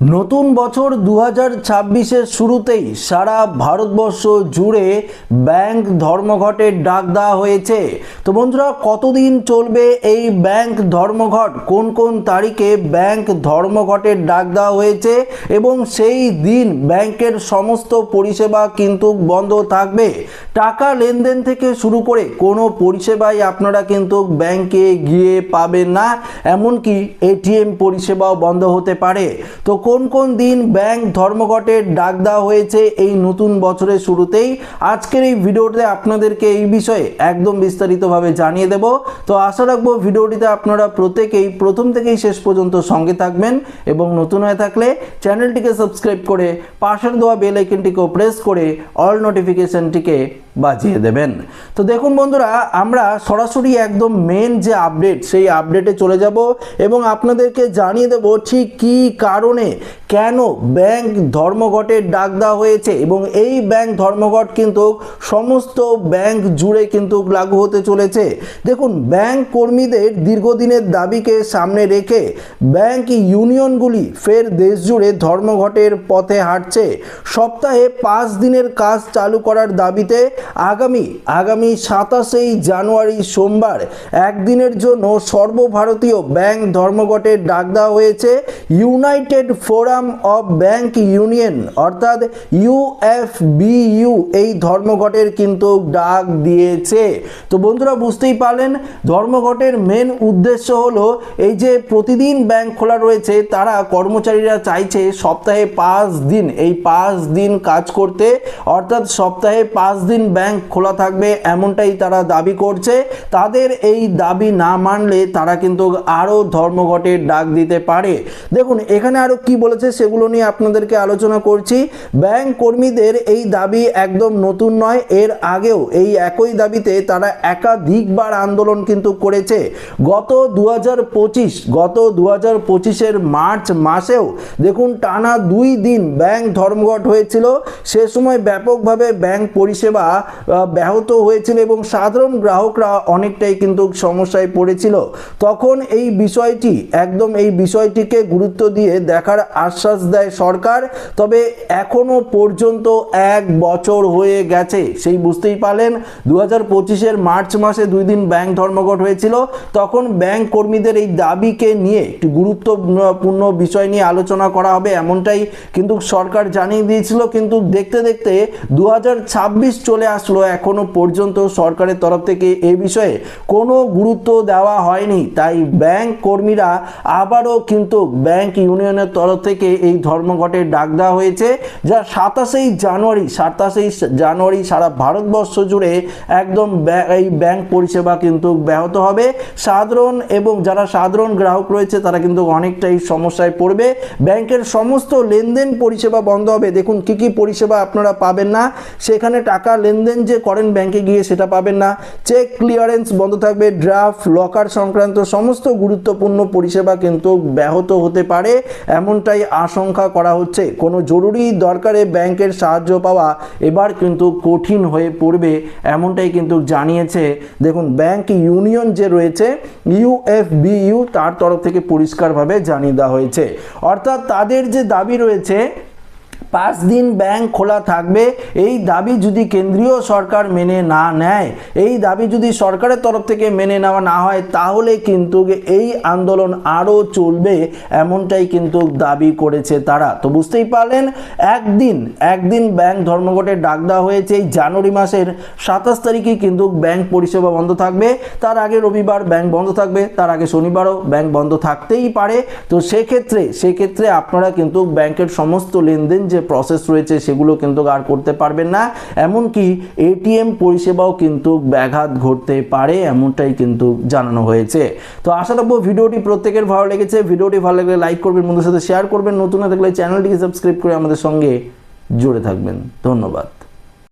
নতুন বছর দু হাজার শুরুতেই সারা ভারতবর্ষ জুড়ে ব্যাংক ধর্মঘটের ডাক দেওয়া হয়েছে। তো বন্ধুরা, কতদিন চলবে এই ব্যাংক ধর্মঘট? কোন কোন তারিখে ব্যাংক ধর্মঘটের ডাক দেওয়া হয়েছে? এবং সেই দিন ব্যাংকের সমস্ত পরিষেবা কিন্তু বন্ধ থাকবে। টাকা লেনদেন থেকে শুরু করে কোনো পরিষেবাই আপনারা কিন্তু ব্যাংকে গিয়ে পাবেন না। এমনকি এটিএম পরিষেবাও বন্ধ হতে পারে। তো কোন কোন দিন ব্যাংক ধর্মঘটের ডাক দেওয়া হয়েছে এই নতুন বছরের শুরুতেই? আজকের এই ভিডিওতে আপনাদেরকে এই বিষয়ে একদম বিস্তারিতভাবে জানিয়ে দেব। তো আশা রাখব ভিডিওটিতে আপনারা প্রত্যেকেই প্রথম থেকেই শেষ পর্যন্ত সঙ্গে থাকবেন এবং নতুন হয়ে থাকলে চ্যানেলটিকে সাবস্ক্রাইব করে পাশের দেওয়া বেল আইকনটিকেও প্রেস করে অল নোটিফিকেশনটিকে বাজিয়ে দেবেন। তো দেখুন বন্ধুরা, আমরা সরাসরি একদম মেন যে আপডেট সেই আপডেটে চলে যাব এবং আপনাদেরকে জানিয়ে দেব ঠিক কী কারণে কেন ব্যাংক ধর্মঘটের ডাক দেওয়া হয়েছে? এবং এই ব্যাংক ধর্মঘট কিন্তু সমস্ত ব্যাংক জুড়ে কিন্তু লাগু হতে চলেছে। দেখুন, ব্যাংক কর্মীদের দীর্ঘদিনের দাবিকে সামনে রেখে ব্যাংক ইউনিয়নগুলি ফের দেশ জুড়ে ধর্মঘটের পথে হাঁটছে। সপ্তাহে পাঁচ দিনের কাজ চালু করার দাবিতে আগামী আগামী সাতাশেই জানুয়ারি সোমবার একদিনের জন্য সর্বভারতীয় ব্যাংক ধর্মঘটের ডাক দেওয়া হয়েছে। United Forum of Bank Union অর্থাৎ ইউএফবিইউ এই ধর্মঘটের কিন্তু ডাক দিয়েছে। তো বন্ধুরা, বুঝতেই পারলেন, ধর্মঘটের মেন উদ্দেশ্য হলো এই যে প্রতিদিন ব্যাংক খোলা রয়েছে, তারা কর্মচারীরা চাইছে সপ্তাহে পাঁচ দিন, এই পাঁচ দিন কাজ করতে, অর্থাৎ সপ্তাহে পাঁচ দিন ব্যাংক খোলা থাকবে এমনটাই তারা দাবি করছে। তাদের এই দাবি না মানলে তারা কিন্তু আরও ধর্মঘটের ডাক দিতে পারে। দেখুন, এখানে আরও কি বলেছে সেগুলো নিয়ে আপনাদেরকে আলোচনা করছি। ব্যাংক কর্মীদের এই দাবি একদম নতুন নয়, এর আগেও এই একই দাবিতে তারা একাধিকবার আন্দোলন কিন্তু করেছে। গত দু গত দু হাজার মার্চ মাসেও দেখুন, টানা দুই দিন ব্যাংক ধর্মঘট হয়েছিল। সে সময় ব্যাপকভাবে ব্যাংক পরিষেবা ব্যাহত হয়েছিল এবং সাধারণ গ্রাহকরা অনেকটাই কিন্তু সমস্যায় পড়েছিল। তখন এই বিষয়টি, একদম এই বিষয়টিকে গুরুত্ব দিয়ে দেখার আশ্বাস দেয় সরকার, তবে এখনও পর্যন্ত এক বছর হয়ে গেছে। সেই বুঝতেই পারলেন দু হাজার পঁচিশের মার্চ মাসে দুই দিন ব্যাংক ধর্মঘট হয়েছিল। তখন ব্যাংক কর্মীদের এই দাবিকে নিয়ে একটি গুরুত্বপূর্ণ বিষয় নিয়ে আলোচনা করা হবে এমনটাই কিন্তু সরকার জানিয়ে দিয়েছিল। কিন্তু দেখতে দেখতে দু হাজার ছাব্বিশ চলে আসলো, এখনও পর্যন্ত সরকারের তরফ থেকে এ বিষয়ে কোনো গুরুত্ব দেওয়া হয়নি। তাই ব্যাংক কর্মীরা আবারও কিন্তু ব্যাংক ইউনিয়নের তরফ থেকে এই ধর্মঘটের ডাক দেওয়া হয়েছে, যা সাতাশেই জানুয়ারি সাতাশেই জানুয়ারি সারা ভারতবর্ষ জুড়ে একদম এই ব্যাংক পরিষেবা কিন্তু ব্যাহত হবে। সাধারণ এবং যারা সাধারণ গ্রাহক রয়েছে, তারা কিন্তু অনেকটাই সমস্যায় পড়বে। ব্যাংকের সমস্ত লেনদেন পরিষেবা বন্ধ হবে। দেখুন, কি কি পরিষেবা আপনারা পাবেন না। সেখানে টাকা লেনদেন যে করেন ব্যাংকে গিয়ে, সেটা পাবেন না। চেক ক্লিয়ারেন্স বন্ধ থাকবে, ড্রাফট, লকার সংক্রান্ত সমস্ত গুরুত্বপূর্ণ পরিষেবা কিন্তু ব্যাহত হতে পারে। এমনটাই আশঙ্কা করা হচ্ছে। কোনো জরুরি দরকারে ব্যাংকের সাহায্য পাওয়া এবার কিন্তু কঠিন হয়ে পড়বে এমনটাই কিন্তু জানিয়েছে। দেখুন, ব্যাংক ইউনিয়ন যে রয়েছে ইউএফবিইউ তার তরফ থেকে পরিষ্কারভাবে জানিয়ে দেওয়া হয়েছে। অর্থাৎ তাদের যে দাবি রয়েছে পাঁচ দিন ব্যাংক খোলা থাকবে। এই দাবি যদি কেন্দ্রীয় সরকার মেনে না নেয়, এই দাবি যদি সরকারের তরফ থেকে মেনে নেওয়া না হয়, তাহলে কিন্তু এই আন্দোলন আরও চলবে, এমনটাই কিন্তু দাবি করেছে তারা। তো বুঝতেই পারলেন, একদিন একদিন ব্যাংক ধর্মঘটের ডাক দেওয়া হয়েছে। এই জানুয়ারি মাসের সাতাশ তারিখে কিন্তু ব্যাংক পরিষেবা বন্ধ থাকবে। তার আগে রবিবার ব্যাংক বন্ধ থাকবে, তার আগে শনিবারও ব্যাংক বন্ধ থাকতেই পারে। তো সেক্ষেত্রে সেক্ষেত্রে আপনারা কিন্তু ব্যাংকের সমস্ত লেনদেন যে প্রসেস রয়েছে সেগুলো কিন্তু আর করতে পারবেন না। এমনকি এটিএম পরিষেবাও কিন্তু ব্যাঘাত ঘটতে পারে এমনটাই কিন্তু জানানো হয়েছে। তো আশা রাখব ভিডিওটি প্রত্যেকের ভালো লেগেছে। ভিডিওটি ভালো লাগলে লাইক করবেন, বন্ধুদের সাথে শেয়ার করবেন। নতুন না থাকলে চ্যানেলটিকে সাবস্ক্রাইব করে আমাদের সঙ্গে জুড়ে থাকবেন। ধন্যবাদ।